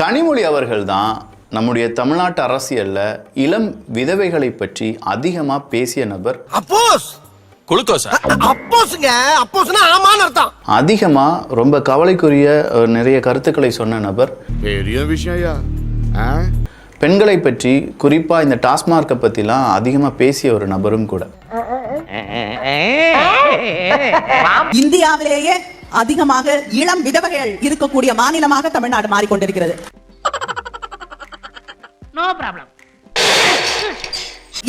கனிமொழி அவர்கள் தான் நம்முடைய தமிழ்நாட்டு அரசியல்ல இளம் விதவைகளை பற்றி அதிகமா பேசிய நபர். அப்போஸ்! அதிகமா ரொம்ப கவலைக்குரிய நிறைய கருத்துக்களை சொன்ன நபர். பெரிய விஷயம் பெண்களை பற்றி குறிப்பா இந்த டாஸ்மார்க்கை பத்திலாம் அதிகமா பேசிய ஒரு நபரும் கூட. இந்தியாவிலேயே அதிகமாக இளம் விதவைகள் இருக்கக்கூடிய மாநிலமாக தமிழ்நாடு மாறிக்கொண்டிருக்கிறது. நோ ப்ராப்ளம்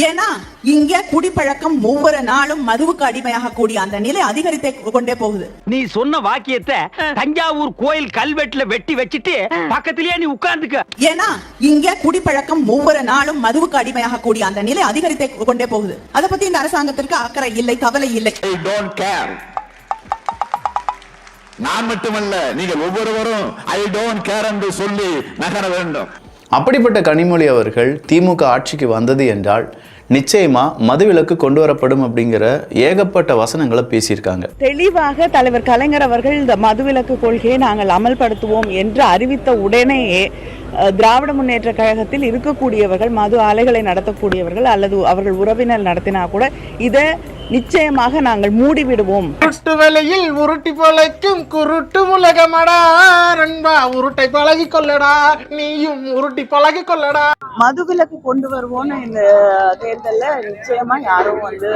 ஏன்னா இங்க குடிப்பழக்கம் ஒவ்வொரு நாளும் மதுவுக்கு அடிமையாக கூடிய அந்த நிலை அதிகரித்தே கொண்டே போகுது. நீ சொன்ன வாக்கியத்தை தஞ்சாவூர் கோயில் கல்வெட்டுல வெட்டி வச்சிட்டு பக்கத்திலேயே நீ உட்கார்ந்துக்க. ஏன்னா இங்க குடிப்பழக்கம் ஒவ்வொரு நாளும் மதுவுக்கு அடிமையாக கூடிய அந்த நிலை அதிகரித்தே கொண்டே போகுது. அதை பத்தி இந்த அரசாங்கத்திற்கு அக்கறை இல்லை கவலை இல்லை. நான் மட்டுமல்ல நீங்கள் ஒவ்வொருவரும் ஐ டோன்ட் கேர் என்று சொல்லி நகர வேண்டும். அப்படிப்பட்ட கனிமொழி அவர்கள் திமுக ஆட்சிக்கு வந்தது என்றால் நிச்சயமா மதுவிலக்கு கொண்டு வரப்படும் அப்படிங்கிற ஏகப்பட்ட வசனங்களை பேசியிருக்காங்க. தெளிவாக தலைவர் கலைஞர் அவர்கள் இந்த மதுவிலக்கு கொள்கையை நாங்கள் அமல்படுத்துவோம் என்று அறிவித்த உடனேயே திராவிட முன்னேற்ற கழகத்தில் இருக்கக்கூடியவர்கள் மது ஆலைகளை நடத்தக்கூடியவர்கள் அல்லது அவர்கள் உறவினர் நடத்தினா கூட இதை நிச்சயமாக நாங்கள் மூடிவிடுவோம். உருட்டு வேலையில் உருட்டி பழைக்கும் குருட்டு உலகமடா நண்பா உருட்டை பழகி கொள்ளடா. நீயும் உருட்டி பழகி கொள்ளடா. மதுவிலக்கு கொண்டு வருவோம்னு இந்த தேர்தலில் நிச்சயமா யாரும் வந்து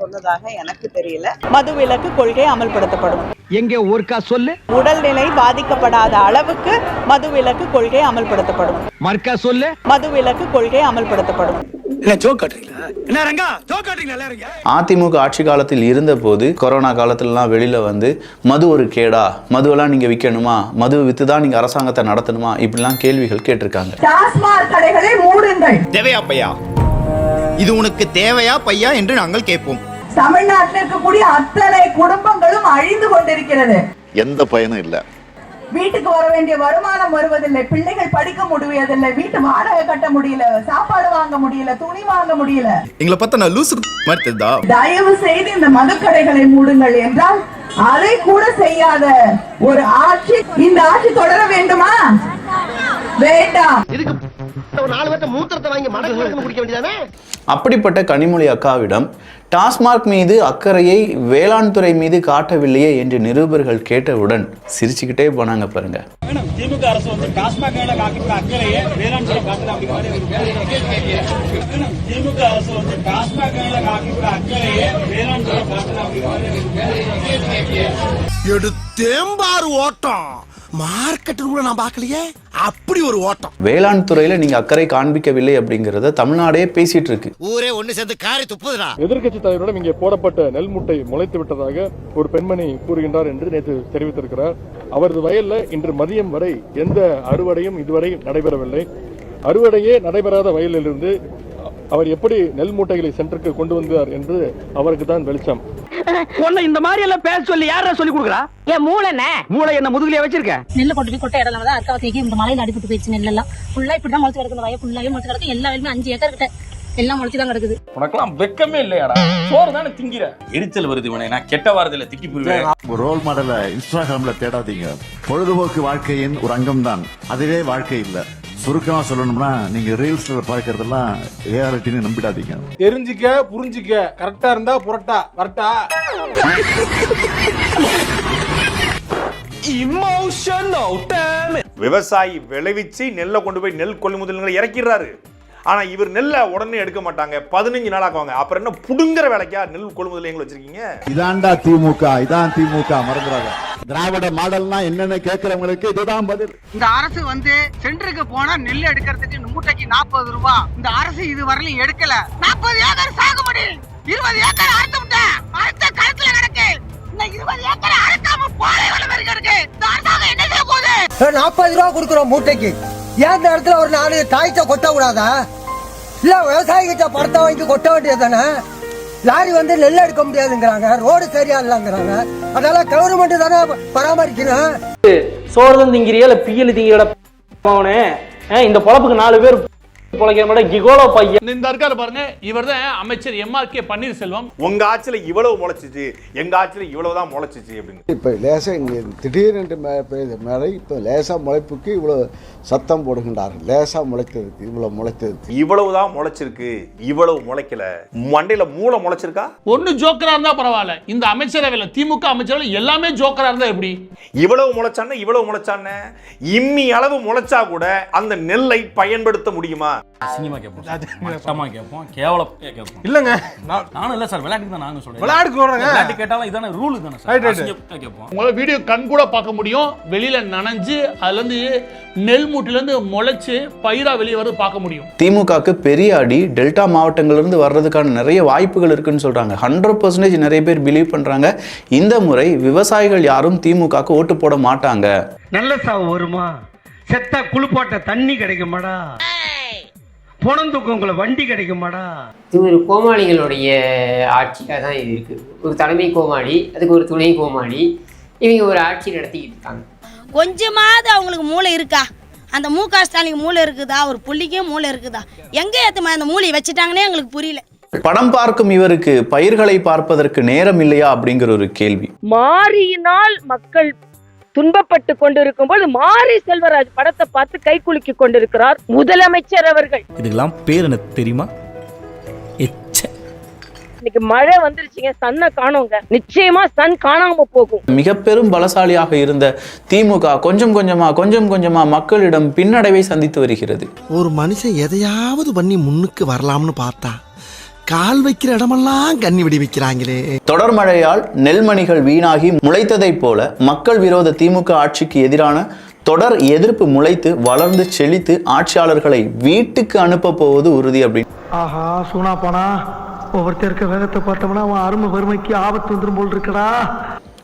சொன்னதாக எனக்கு தெரியல. மதுவிலக்கு கொள்கை அமல்படுத்தப்படும். எங்க ஒருக்கா சொல்லு? உடல்நிலை பாதிக்கப்படாத அளவுக்கு மதுவிலக்கு கொள்கை அமல்படுத்தப்படும். மர்க்கா சொல்லு. மதுவிலக்கு கொள்கை அமல்படுத்தப்படும். அதிமுக ஆட்சி காலத்தில் இருந்தபோது கொரோனா காலத்துலலாம் வெளியில வந்து மது ஒரு கேடா மதுவெல்லாம் நீங்க விற்கணுமா மது வித்து தான் நீங்க அரசாங்கத்தை நடத்தணுமா? இப்படிலாம் கேள்விகள் கேட்டிருக்காங்க. தேவையா பையா? இது உனக்கு தேவையா பையா என்று நாங்கள் கேட்போம். தமிழ்நாட்டில் இருக்கக்கூடிய அத்தனை குடும்பங்களும் அழிந்து கொண்டிருக்கிறது. எந்த பயனும் இல்லை. வீட்டுக்கு வர வேண்டிய வருமானம் வருவதில்லை பிள்ளைகள் படிக்க முடியவில்லை வீட்டு வாடகை கட்ட முடியல சாப்பாடு வாங்க முடியல துணி வாங்க முடியல. எங்களை பார்த்தா நான் லூசு மாதிரி தெரியுதா தயவு செய்து இந்த மதுக்கடைகளை மூடுங்கள் என்றால் அதை கூட செய்யாத ஒரு ஆட்சி இந்த ஆட்சி தொடர வேண்டுமா? வேண்டாம். ஒரு நாலு பேர்த்த மூத்திரத்தை வாங்கி மடக்கு குடிக்க வேண்டியதானே? அப்படிப்பட்ட கனிமொழி அக்காவிடம் டாஸ்மாக் மீது அக்கறையை வேளாண் துறை மீது காட்டவில்லையே என்று நிருபர்கள் கேட்டவுடன் சிரிச்சுக்கிட்டே போனாங்க பாருங்க. திமுக அரசு வந்து டாஸ்மாக் மேல அக்கறையே வேளாண் துறை காட்டுது திமுக அரசு வந்து டாஸ்மாக் மேல அக்கறையே வேளாண் துறை காட்டுது எடுத்தேம்பாரு ஓட்டம். மார்க்கெட்டு கூட நான் பார்க்கலையே? அப்படி ஒரு ஓட்டம். வேளாண் துறையில நீங்க அக்கறை காண்பிக்கவில்லை அப்படிங்கறத தமிழ்நாடே பேசிட்டு இருக்கு. ஊரே ஒண்ணு சேர்ந்து காரி துப்புதுடா. எதிர்க்கட்சி தலைவரிடம் இங்கே போடப்பட்ட நெல் முட்டை முளைத்து விட்டதாக ஒரு பெண்மணி கூறுகின்றார் என்று நேற்று தெரிவித்திருக்கிறார். அவரது வயல்ல இன்று மதியம் வரை எந்த அறுவடையும் இதுவரை நடைபெறவில்லை. அறுவடையே நடைபெறாத வயலிலிருந்து அவர் எப்படி நெல் மூட்டைகளை சென்றுக்கு கொண்டு வந்தார் என்று அவருக்கு தான் வெளிச்சம். உன்னை இந்த மாதிரி எல்லாம் பேச சொல்லி யாரா சொல்லி கொடுக்குறா? என் மூளை என்ன மூளை என்ன முதுகுலயே வச்சிருக்க? நெல்லை கொண்டு போய் கொட்டை இடம்ல தான் அர்க்காவசிக்கு இந்த மலையில அடிபட்டு போயிடுச்சு நெல்லெல்லாம். ஃபுல்லா இப்படி தான் முளைச்சு கிடக்கு இந்த வய ஃபுல்லாவே முளைச்சு கிடக்கு எல்லா வயலுமே அஞ்சு ஏக்கர் கிட்ட எல்லாம் முளைச்சு தான் கிடக்குது. உனக்கெல்லாம் வெக்கமே இல்லையாடா? சோறு தானே திங்கிற? எரிச்சல் வருது இவனை. நான் கெட்ட வாரத்துல திட்டி போயிருவேன் ரோல் மாடலை இன்ஸ்டாகிராம்ல தேடாதீங்க. பொழுதுபோக்கு வாழ்க்கையின் ஒரு அங்கம் தான் அதுவே வாழ்க்கை இல்ல. சுருக்கமா சொல்லணும்னா நீங்க ரீல்ஸ்ல பார்க்கறதெல்லாம் ரியாலிட்டின்னு நம்பிடாதீங்க. தெரிஞ்சுக்க புரிஞ்சுக்க. கரெக்டா இருந்தா புரட்டா. வரட்டா. விவசாயி விளைவிச்சு நெல்லை கொண்டு போய் நெல் கொள்முதல் நிலையம் இறக்கிறாரு ஆனா இவர் நெல்லை உடனே எடுக்க மாட்டாங்க. பதினஞ்சு நாள் ஆக்குவாங்க. அப்புறம் என்ன புடுங்குற வேலைக்கா நெல் கொள்முதல் நிலையங்கள் வச்சிருக்கீங்க? இதான்டா திமுக இதான் திமுக. மறந்துடாத. திராவிட மாடல்னா என்னன்னு கேட்கறவங்களுக்கு இதுதான் பதில். இந்த அரசு வந்து சென்டருக்கு போனா நெல் எடுக்கிறதுக்கு மூட்டைக்கு நாற்பது ரூபாய் இந்த அரசு இது வரலையும் எடுக்கல. நாற்பது ஏக்கர் சாகுபடி. இருபது ஏக்கர் அறுத்து விட்டேன் அறுத்த கழுத்துல கிடக்கு. இந்த இருபது ஏக்கர் அறுக்காம போலே வளம் இருக்கு இந்த அரசாங்கம் என்ன செய்ய போகுது? நாற்பது ரூபா கொடுக்குறோம் மூட்டைக்கு. ஏன் இந்த இடத்துல ஒரு நாலு தாய்த்த கொட்ட கூடாதா? இல்ல விவசாயி கிட்ட படத்தை வாங்கி கொட்ட வேண்டியது தானே லாரி வந்து நெல் எடுக்க முடியாதுங்கிறாங்க ரோடு சரியா இல்லைங்கிறாங்க. அதெல்லாம் கவர்மெண்ட் தானே பராமரிக்கணும். சோறு தான் திங்கிறியா இல்ல பியல் திங்கிறோட இந்த பொழப்புக்கு நாலு பேர் இந்த இருக்காரு பாருங்க இவர் தான் அமைச்சர் எம்ஆர் கே பன்னீர்செல்வம். உங்க ஆட்சியில இவ்வளவு முளைச்சிச்சு எங்க ஆட்சியில இவ்வளவுதான் முளைச்சிச்சு அப்படின்னு. இப்போ லேசாக இங்கே திடீரென்று பெய்த மழை இப்போ லேசாக முளைப்புக்கு இவ்வளோ சத்தம் போடுகின்றார்கள். லேசாக முளைத்ததுக்கு இவ்வளோ முளைத்ததுக்கு இவ்வளவுதான் முளைச்சிருக்கு இவ்வளவு முளைக்கல. மண்டையில மூளை முளைச்சிருக்கா? ஒன்னு ஜோக்கரா இருந்தா பரவாயில்ல. இந்த அமைச்சரவையில் திமுக அமைச்சரவை எல்லாமே ஜோக்கரா இருந்தா எப்படி? இவ்வளவு முளைச்சானே இவ்வளவு முளைச்சானே இம்மி அளவு முளைச்சா கூட அந்த நெல்லை பயன்படுத்த முடியுமா? சினிமா கேட்போம் கேட்போம் கேவலம் கேட்போம் இல்லங்க. நானும் இல்ல சார் விளையாட்டுக்கு தான் நாங்க சொல்றேன். விளையாட்டுக்கு சொல்றேங்க. விளையாட்டு கேட்டாலும் இதான ரூல் தானே. சார். கேட்போம் உங்களால வீடியோ கண் கூட பார்க்க முடியும். வெளியில நனைஞ்சு அதுல இருந்து நெல் மூட்டில இருந்து முளைச்சு பயிரா வெளியே வரது பார்க்க முடியும். திமுகவுக்கு பெரிய அடி டெல்டா மாவட்டங்கள்லேருந்து வர்றதுக்கான நிறைய வாய்ப்புகள் இருக்குன்னு சொல்கிறாங்க ஹண்ட்ரட் பர்சன்டேஜ் நிறைய பேர் பிலீவ் பண்ணுறாங்க இந்த முறை விவசாயிகள் யாரும் திமுகவுக்கு ஓட்டு போட மாட்டாங்க. நல்ல சாவு வருமா? செத்தா குளிப்பாட்ட தண்ணி கிடைக்குமாடா? பொணந்துக்கவங்கள வண்டி கிடைக்குமாடா? இது ஒரு கோமாளிகளுடைய ஆட்சியாக தான் இது இருக்கு. ஒரு தலைமை கோமாளி அதுக்கு ஒரு துணை கோமாளி இவங்க ஒரு ஆட்சி நடத்திக்கிட்டு இருக்காங்க. கொஞ்சமாவது அவங்களுக்கு மூளை இருக்கா? அந்த மு க ஸ்டாலின் மூளை இருக்குதா? ஒரு புள்ளிக்கும் மூளை இருக்குதா? எங்க ஏத்தமா அந்த மூளையை வச்சுட்டாங்கன்னே எங்களுக்கு புரியல. படம் பார்க்கும் இவருக்கு பயிர்களை பார்ப்பதற்கு நேரம் இல்லையா அப்படிங்கிற ஒரு கேள்வி. மாரியினால் மக்கள் துன்பப்பட்டு கொண்டிருக்கும் போது மாரி செல்வராஜ் படத்தை பார்த்து கை குலுக்கி கொண்டிருக்கிறார் முதலமைச்சர் அவர்கள். இதுக்கெல்லாம் பேர் எனக்கு தெரியுமா? எச்ச. இன்னைக்கு மழை வந்துருச்சுங்க சன்னை காணோங்க. நிச்சயமா சன் காணாம போகும். மிக பெரும் பலசாலியாக இருந்த திமுக கொஞ்சம் கொஞ்சமா கொஞ்சம் கொஞ்சமா மக்களிடம் பின்னடைவை சந்தித்து வருகிறது. ஒரு மனுஷன் எதையாவது பண்ணி முன்னுக்கு வரலாம்னு பார்த்தா கால் வைக்கிற இடமெல்லாம் கண்ணி வெடி வைக்கிறாங்களே தொடர் மழையால் நெல்மணிகள் வீணாகி முளைத்ததைப் போல மக்கள் விரோத திமுக ஆட்சிக்கு எதிரான தொடர் எதிர்ப்பு முளைத்து வளர்ந்து செழித்து ஆட்சியாளர்களை வீட்டுக்கு அனுப்ப போவது உறுதி அப்படின்னு. ஆஹா சூனா போனா ஒவ்வொருத்தர் இருக்க வேகத்தை பார்த்தோம்னா அவன் அருமை வறுமைக்கு ஆபத்து வந்துடும் போல் இருக்கடா.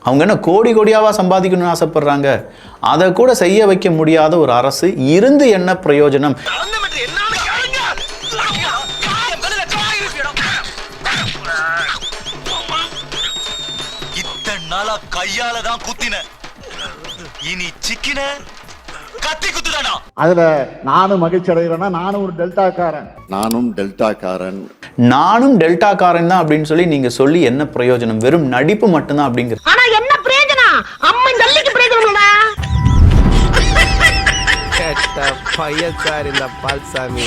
அவங்க என்ன கோடி கோடியாவா சம்பாதிக்கணும்னு ஆசைப்படுறாங்க. அதை கூட செய்ய வைக்க முடியாத ஒரு அரசு இருந்து என்ன பிரயோஜனம்? இத்தனை கையால தான் குத்தின. இனி சிக்கின கத்தி குத்துதானா? அதுல நானும் மகிழ்ச்சி அடைகிறேன்னா நானும் ஒரு டெல்டாக்காரன். நானும் டெல்டாக்காரன். நானும் டெல்டாக்காரன் தான் அப்படின்னு சொல்லி நீங்க சொல்லி என்ன பிரயோஜனம்? வெறும் நடிப்பு மட்டும்தான் அப்படிங்கிறது ஆனா என்ன பிரயோஜனம்? அம்மா ஜல்லிக்கு பிரயோஜனம் பையன் சார் இந்த பால்சாமி.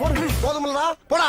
போதுமில்லடா. போடா.